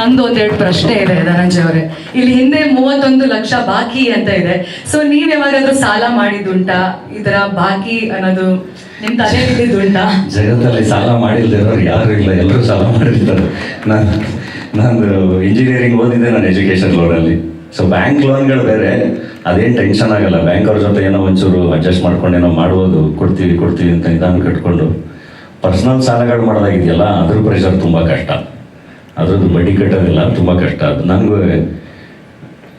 ನಂದು ಎರಡು ಪ್ರಶ್ನೆ ಇದೆ ಧನಂಜಯ ಅವರೇ. ಇಲ್ಲಿ ಹಿಂದೆ ಮೂವತ್ತೊಂದು ಲಕ್ಷ ಬಾಕಿ ಅಂತ ಇದೆ. ಸೊ ನೀವ್ ಯಾವಾಗಾದ್ರೂ ಸಾಲ ಮಾಡಿದ್ದುಂಟಾ? ಇದರ ಬಾಕಿ ಅನ್ನೋದು ನಿಮ್ ತಲೆ ಇದ್ದುಂಟಾ ಜಗತ್ತಲ್ಲಿ ಸಾಲ ಮಾಡಿಲ್ದಿರೋರು ಯಾರು ಇಲ್ಲ, ಎಲ್ಲರೂ ಸಾಲ ಮಾಡಿರ್ತಾರೆ. ನಾನು ನಾನು ಇಂಜಿನಿಯರಿಂಗ್ ಓದಿದ್ದೆ ನಾನು ಎಜುಕೇಷನ್ ಲೋನಲ್ಲಿ ಸೊ ಬ್ಯಾಂಕ್ ಲೋನ್ಗಳು ಬೇರೆ. ಅದೇನು ಟೆನ್ಷನ್ ಆಗಲ್ಲ. ಬ್ಯಾಂಕ್ ಅವ್ರ ಜೊತೆ ಏನೋ ಒಂಚೂರು ಅಡ್ಜಸ್ಟ್ ಮಾಡ್ಕೊಂಡು ಏನೋ ಮಾಡ್ಬೋದು. ಕೊಡ್ತೀವಿ ಕೊಡ್ತೀವಿ ಅಂತ ನಿಧಾನ ಕಟ್ಕೊಂಡು. ಪರ್ಸ್ನಲ್ ಸಾಲಗಳು ಮಾಡೋದಾಗಿದೆಯಲ್ಲ ಅದ್ರ ಪ್ರೆಷರ್ ತುಂಬ ಕಷ್ಟ. ಅದ್ರದ್ದು ಮಡಿ ಕಟ್ಟೋದಿಲ್ಲ ತುಂಬ ಕಷ್ಟ. ಅದು ನನಗೂ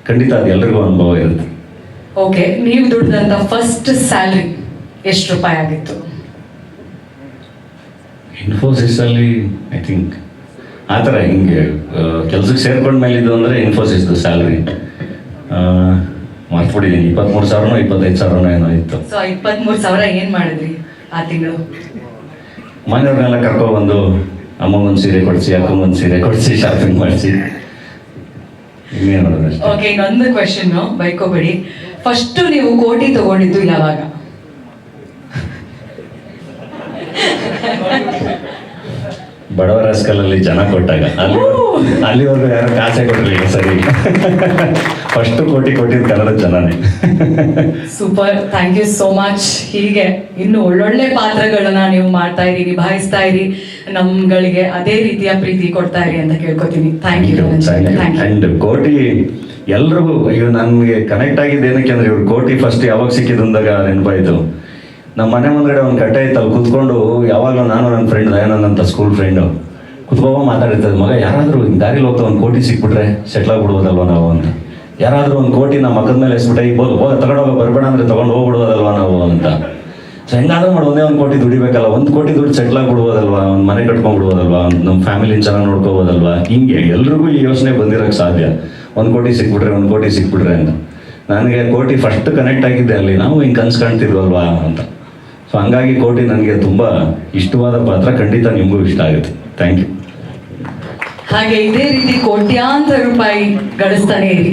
ಖಂಡಿತ ಅದು ಎಲ್ರಿಗೂ ಅನುಭವ ಇರುತ್ತೆ. ಓಕೆ ನೀವು ದುಡ್ದಂತ ಫಸ್ಟ್ ಸ್ಯಾಲ್ರಿ ಎಷ್ಟು ರೂಪಾಯಿ ಆಗಿತ್ತು? ಇನ್ಫೋಸಿಸಲ್ಲಿ ಐ ಥಿಂಕ್ ಆ ಥರ ಹಿಂಗೆ ಕೆಲ್ಸಕ್ಕೆ ಸೇರ್ಕೊಂಡ ಮೇಲೆ ಇದು ಅಂದರೆ ಇನ್ಫೋಸಿಸ್ದು ಸ್ಯಾಲ್ರಿ ಮರ್ತ್ಬಿಟ್ಟಿದ್ದೀನಿ ಇಪ್ಪತ್ತ್ಮೂರು ಸಾವಿರನೋ ಇಪ್ಪತ್ತೈದು ಸಾವಿರನೋ ಏನೋ ಇತ್ತು. ಸೊ ಇಪ್ಪತ್ತ್ಮೂರು ಸಾವಿರ ಏನು ಮಾಡಿದ್ರಿ ಆ ತಿಂಗಳು? ಮನೆಯವ್ರನ್ನೆಲ್ಲ ಕರ್ಕೊಬಂದು ಅಮ್ಮಗೊಂದು ಸೀರೆ ಕೊಡಿಸಿ, ಅಕ್ಕಂಗೊಂದು ಸೀರೆ ಕೊಡಿಸಿ ಶಾಪಿಂಗ್ ಮಾಡಿಸಿ. ಓಕೆ ಇನ್ನೊಂದು ಕ್ವೆಶನ್ ಬೈಕೋಬೇಡಿ. ಫಸ್ಟ್ ನೀವು ಕೋಟಿ ತಗೊಂಡಿದ್ದು ಯಾವಾಗ? ಬಡವರ ಸ್ಕಲಲ್ಲಿ ಜನ ಕೊಟ್ಟಾಗ. ಅಲ್ಲಿ ಅಲ್ಲಿವರೆಗೂ ಯಾರು ಕಾಸೆ ಕೊಟ್ಟಿರಲಿಲ್ಲ ಸರಿ? ಫಸ್ಟ್ ಕೋಟಿ ಕೋಟಿ ಕನ್ನಡ ಜನನೇ. Super thank you so much ಹೀಗೆ ಇನ್ನು ಒಳ್ಳೊಳ್ಳೆ ಪಾತ್ರಗಳನ್ನ ನೀವು ಮಾಡ್ತಾ ಇರಿ ನಿಭಾಯಿಸ್ತಾ ಇರಿ ನಮ್ಗಳಿಗೆ ಅದೇ ರೀತಿಯ ಪ್ರೀತಿ ಕೊಡ್ತಾ ಇರಿ ಅಂತ ಕೇಳ್ಕೊತೀನಿ. ಥ್ಯಾಂಕ್ ಯು ಅಂಡ್ ಕೋಟಿ ಎಲ್ರಿಗೂ ಇವ್ ನನ್ಗೆ ಕನೆಕ್ಟ್ ಆಗಿದ್ದು ಏನಕ್ಕೆ ಅಂದ್ರೆ ಇವ್ರು ಕೋಟಿ ಫಸ್ಟ್ ಯಾವಾಗ ಸಿಕ್ಕಿದಂದಾಗ ನೆನಪಾಯ್ತು. ನಮ್ಮ ಮನೆ ಮುಂದ್ಗಡೆ ಒಂದು ಕಟ್ಟೆ ಇತ್ತಲ್ಲಿ, ಕುತ್ಕೊಂಡು ಯಾವಾಗಲೂ ನಾನು ನನ್ನ ಫ್ರೆಂಡ್ ದಯಾನಂದ್ ಅಂತ ಸ್ಕೂಲ್ ಫ್ರೆಂಡು ಕುತ್ಕೋಬ ಮಾತಾಡಿರ್ತದೆ ಮಗ, ಯಾರಾದರೂ ದಾರಿಲಿ ಹೋಗ್ತಾ ಒಂದು ಕೋಟಿ ಸಿಕ್ಬಿಟ್ರೆ ಸೆಟ್ಲ್ ಆಗ್ಬಿಡ್ಬೋದಲ್ವ ನಾವು? ಅಂತ. ಯಾರಾದರೂ ಒಂದು ಕೋಟಿ ನಮ್ಮ ಮಕ್ಕದ ಮೇಲೆ ಎಸ್ಬಿಟ್ಟೆ ಈಗ ಹೋಗ ಹೋಗ ತಗೊಂಡೋಗ ಬರಬೇಡ ಅಂದರೆ ತೊಗೊಂಡು ಹೋಗ್ಬಿಡ್ಬೋದಲ್ವ ನಾವು? ಅಂತ. ಸೊ ಹೆಂಗಾದ್ರೂ ಮಾಡಿ, ಒಂದೇ ಒಂದು ಕೋಟಿ ದುಡಿಬೇಕಲ್ಲ, ಒಂದು ಕೋಟಿ ದುಡ್ಡು ಸೆಟ್ಲ್ ಆಗ್ಬಿಡ್ಬೋದಲ್ವಾ? ಒಂದು ಮನೆ ಕಟ್ಕೊಂಡ್ಬಿಡ್ಬೋದಲ್ವಾ? ನಮ್ಮ ಫ್ಯಾಮಿಲಿನ ಚೆನ್ನಾಗಿ ನೋಡ್ಕೋಬೋದಲ್ವಾ? ಹಿಂಗೆ ಎಲ್ರಿಗೂ ಈ ಯೋಚನೆ ಬಂದಿರೋಕ್ಕೆ ಸಾಧ್ಯ. ಒಂದು ಕೋಟಿ ಸಿಕ್ಬಿಟ್ರೆ, ಒಂದು ಕೋಟಿ ಸಿಕ್ಬಿಟ್ರೆ ಅಂತ. ನನಗೆ ಕೋಟಿ ಫಸ್ಟ್ ಕನೆಕ್ಟ್ ಆಗಿದ್ದೆ ಅಲ್ಲಿ. ನಾವು ಹಿಂಗೆ ಕನ್ಸು ಕಾಣ್ತಿದ್ವಲ್ವಾ ಅಂತ. ಸೊ ಹಂಗಾಗಿ ಕೋಟಿ ನನಗೆ ತುಂಬ ಇಷ್ಟವಾದ ಪಾತ್ರ ಖಂಡಿತ ನಿಮಗೂ ಇಷ್ಟ ಆಗುತ್ತೆ. ಥ್ಯಾಂಕ್ ಯು ಹಾಗೆ ಇದೇ ರೀತಿ ಕೋಟ್ಯಾಂತರ ರೂಪಾಯಿ ಗಳಿಸ್ತಾನೆ ಇರಿ.